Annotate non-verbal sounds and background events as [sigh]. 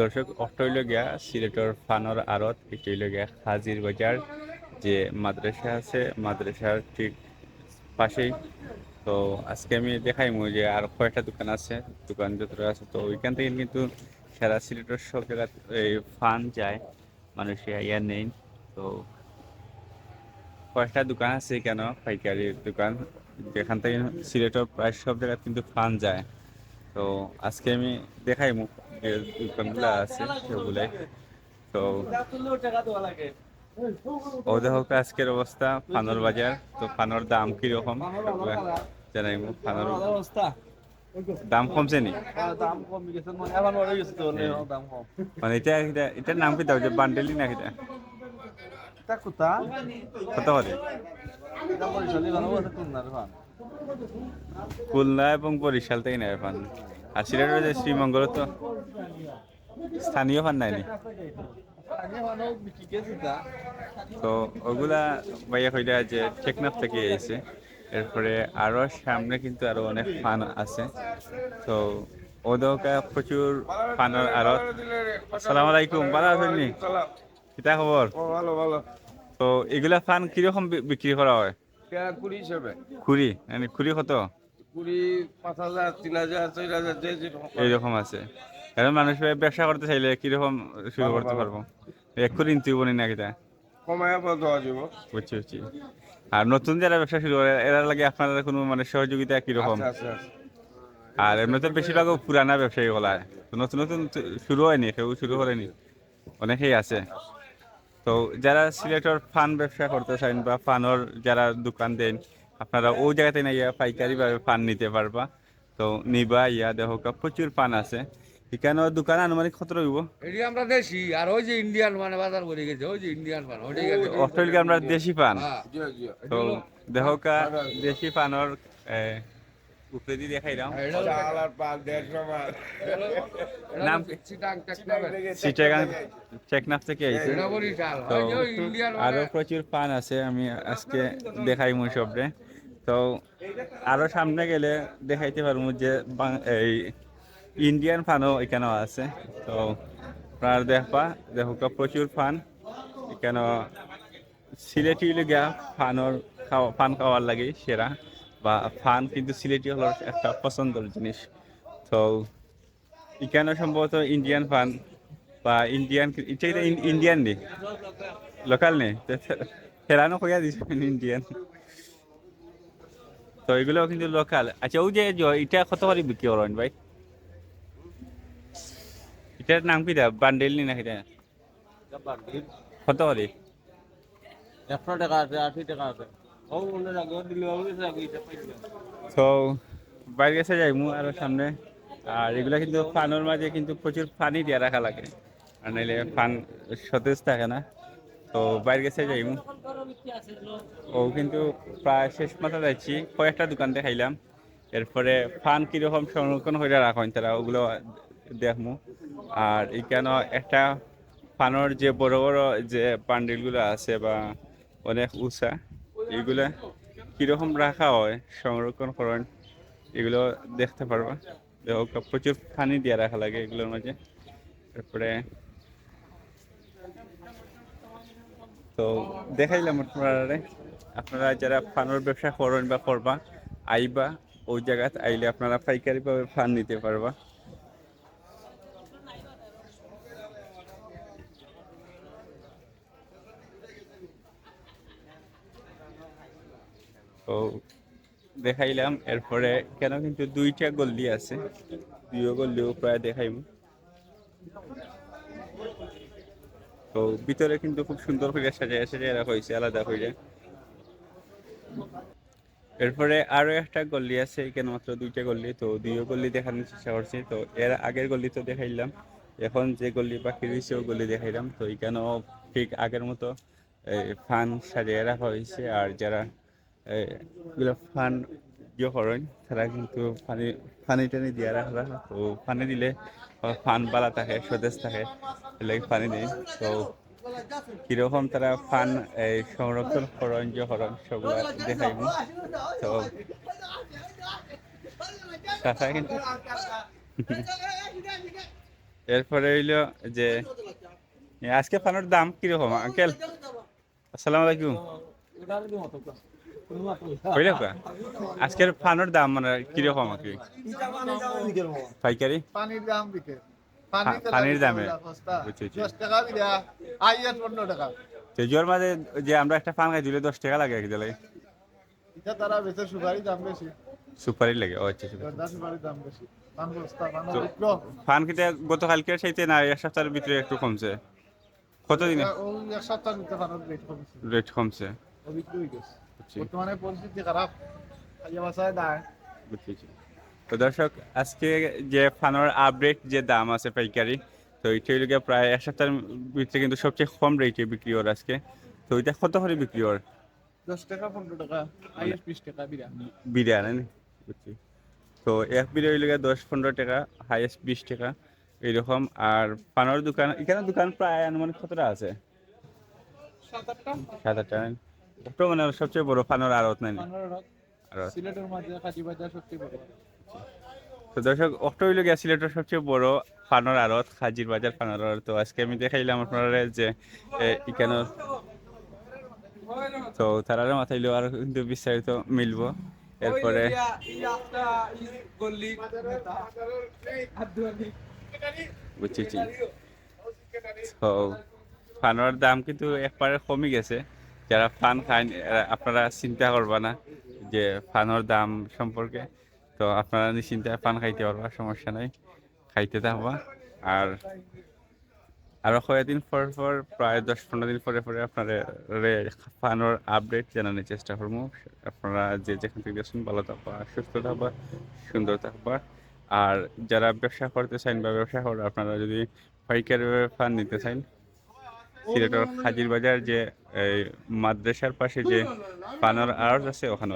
দর্শক অট্টইল গিয়া সিলেটর ফানর আড়ত এটি হইল গিয়া হাজির বাজার যে মাদ্রাসা আছে মাদ্রাসার ঠিক পাশেই। তো আজকে আমি দেখাইমু যে আর কয়েকটা দোকান আছে, দোকান যতটা আছে। তো ওইখান থেকে কিন্তু সারা সিলেটের সব জায়গা এই ফান যায় মানুষ ইয়া নেই। তো কয়েকটা দোকান আছে কেন? পাইকারির দোকান। যেখান থেকে সিলেটের প্রায় সব জায়গায় কিন্তু ফান যায়। তো আজকে আমি দেখাই যে দোকানগুলো আছে সেগুলাই তো ও দেখো আজকের অবস্থা ফানোর বাজার। তো ফানোর দাম কীরকম? জানাই ফানোর দাম কমছে নি? মানে এটা এটা এটার নাম কি দাও যে বান্ডেলি না কিটা কুতা কত খুলনা এবং বরিশাল থেকে নেয় ফান আর সিলেটের যে শ্রীমঙ্গল তো। স্থানীয় ফান নাই নি? আগে বানাও বিক্রি গেছে তা ওগুলা ভাইয়া কইরা যে টেকনাফ থেকে এসেছে এরপরে আরও সামনে কিন্তু আরও অনেক ফান আছে। তো ওদেরকে প্রচুর ফানের আরও আসসালামু আলাইকুম ভালো আছেন নি? কিতা খবর? ভালো ভালো। তো এগুলা ফান কীরকম বিক্রি করা হয়? কুড়ি হিসেবে। খুরি মানে খুরি কত? কুড়ি পাঁচ হাজার তিন হাজার চার হাজার যে এইরকম আছে। এখন মানুষ ব্যবসা করতে চাইলে কীরকম শুরু করতে পারব? এক খুরি নিতে হব না কিতা কমায় পর দেওয়া যাব বুঝছি বুঝছি। আর নতুন যারা ব্যবসা শুরু করে এরা লাগে আপনাদের কোনো মানে সহযোগিতা কীরকম? আর এমনি তো বেশিরভাগ পুরানা ব্যবসায়ী বলা নতুন নতুন শুরু হয়নি কেউ শুরু করেনি। অনেকেই আছে। তো যারা সিলেটের ফান ব্যবসা করতে চান বা ফানর যারা দোকান দেন আপনারা ওই জায়গাতে না ইয়া পাইকারি ভাবে ফান নিতে পারবা। তো নিবা ইয়া দেখো প্রচুর পান আছে। এখানে দোকান আনুমানিক কত রইব? এটি আমরা দেশি আর ওই যে ইন্ডিয়ান মানে বাজার করে গেছে ওই যে ইন্ডিয়ান মানে ওটাই গেছে। অস্ট্রেলিয়া আমরা দেশি পান হ্যাঁ। জি জি তো দেখো দেশি পানর উপরে দিয়ে দেখাই দাও নাম। থেকে আইছে। তো ইন্ডিয়ান আরও মানে- প্রচুর পান আছে আমি আজকে দেখাই মুই সবরে। তো আরও সামনে গেলে দেখাইতে পারব যে বাং- এই ইন্ডিয়ান ফানও এখানেও আছে। তো আপনার দেখবা দেখো প্রচুর ফান এখানে সিলেটি গিয়া ফানর খাওয়া ফান খাওয়ার লাগে সেরা। বা ফান কিন্তু সিলেটি হলো একটা পছন্দের জিনিস। তো এখানে সম্ভবত ইন্ডিয়ান ফান বা ইন্ডিয়ান এটা এটা ইন- ইন্ডিয়ান নেই লোকাল নেই হেরানো কইয়া দিছে ইন্ডিয়ান তো এগুলো কিন্তু লোকাল আচ্ছা ওই যে এটা কত করে বিক্রি করেন ভাই? এটার নাম কি দা বান্ডেল নি না কিটা কত করে? একশো টাকা আছে আশি টাকা আছে। তো বাইরে গেছে যাইমু আরও সামনে। আর এগুলা কিন্তু ফানের মাঝে কিন্তু প্রচুর পানি দিয়ে রাখা লাগে। আর নাইলে ফান সতেজ থাকে না। তো বাইরে গেছে যাইমু ও কিন্তু প্রায় শেষ মাথা যাচ্ছি কয়েকটা দোকান দেখাইলাম। এরপরে ফান কীরকম সংরক্ষণ করে রাখেন তারা, ওগুলো দেখমু আর এখানে একটা ফানোর যে বড় বড় যে পান্ডিলগুলো আছে বা অনেক উঁচা এগুলা কীরকম রাখা হয়, সংরক্ষণ করেন, এগুলো দেখতে পারবা। প্রচুর পানি দিয়ে রাখা লাগে এগুলোর মাঝে তারপরে তো দেখাইলাম আপনারা। আপনারা যারা ফানোর ব্যবসা করেন বা করবা, আইবা, ওই জায়গাতে আইলে আপনারা পাইকারিভাবে ফান নিতে পারবা। তো দেখাইলাম, এরপরে কেন কিন্তু দুইটা গল্লি আছে। দুইও গল্লিও প্রায় দেখাইম তো ভিতরে কিন্তু খুব সুন্দর করে সাজায় সাজায় রাখা হয়েছে, আলাদা করে। এরপরে আরও একটা গল্লি আছে এখানে মাত্র দুইটা গল্লি তো দুইও গল্লি দেখানোর চেষ্টা করছি। তো এর আগের গল্লি তো দেখাইলাম, এখন যে গল্লি বাকি রয়েছে ওই গল্লি দেখাইলাম। তো এখানেও ঠিক আগের মতো ফান সাজিয়ে রাখা হয়েছে, আর যারা এগুলো ফান ইয়ে করেন তারা কিন্তু পানি পানি টানি দিয়ে রাখা তো পানি দিলে ফান বালা থাকে সতেজ থাকে এলাকি পানি নেই। তো কীরকম তারা ফান, এই সংরক্ষণ করেন যে করেন সবগুলো দেখাইব তো চাচা কিন্তু [laughs] এরপরে হইল যে, আজকে ফানোর দাম কীরকম আঙ্কেল আসসালামু আলাইকুম। কা? আজকের ফানোর দাম মানে কীরকম আর কি? পাইকারি? পানির দাম পা- পানির দামে। দশ টাকা বিরা আইয়ার পনেরো টাকা। তেজোর মাঝে যে আমরা একটা ফান খাই দিলে দশ টাকা লাগে কি দিলে এটা তারা বেচে সুপারি দাম বেশি। সুপারি লাগে ও আচ্ছা সুপারি। গন্ডা সুপারির দাম বেশি। ফান গতকালকে সেইতে না এক সপ্তাহের ভিতরে একটু কমছে? কতদিনে এক সপ্তাহ রেট কমছে। রেট কমছে। বর্তমানে পরিস্থিতি খারাপ। খাইয়া বাসায় দায় বুঝছি তো দর্শক আজকে যে ফানোর আপডেট যে দাম আছে পাইকারি তো এইটা হইলে প্রায় এক সপ্তাহের ভিতরে কিন্তু সবচেয়ে কম রেটে বিক্রি ওর আজকে। তো কত করে বিক্রি ওর দশ টাকা পনেরো টাকা বিশ টাকা বিরা না? বুঝছি। তো এক হইলে দশ পনেরো টাকা হাইয়েস্ট বিশ টাকা এইরকম। আর পানোর দোকান এখানে দোকান প্রায় আনুমানিক কতটা আছে? সাত আটটা। সাত আটটা মানে সবচেয়ে বড় পানোর আড়ত নাই সিলেটের মাঝে বাজার বড়। তো দর্শক অক্টো হইল গিয়া সিলেটের সবচেয়ে বড় পানোর আড়ত হাজির বাজার পানোর আড়ত। তো আজকে আমি দেখাইলাম আপনারা যে এখানে তো তারা মাথাইলেও আর কিন্তু বিস্তারিত মিলবো। এরপরে বুঝছি। তো ফানোর দাম কিন্তু একবারে কমে গেছে। যারা ফান খান আপনারা চিন্তা করবা না যে ফানোর দাম সম্পর্কে। তো আপনারা নিশ্চিন্তায় পান খাইতে পারবা, সমস্যা নাই। খাইতে থাকবা। আর আরও কয়েকদিন পর পর, প্রায় দশ পনেরো দিন পরে পরে আপনারা ফানোর আপডেট জানানোর চেষ্টা করব। আপনারা যে যেখান থেকে দেখছেন, ভালো থাকবা, সুস্থ থাকবা, সুন্দর থাকবা। আর যারা ব্যবসা করতে চান বা ব্যবসা করে, আপনারা যদি পাইকারি ফান নিতে চান সিলেটের হাজির বাজার যে এই মাদ্রাসার পাশে যে পানার আর্ট আছে ওখানে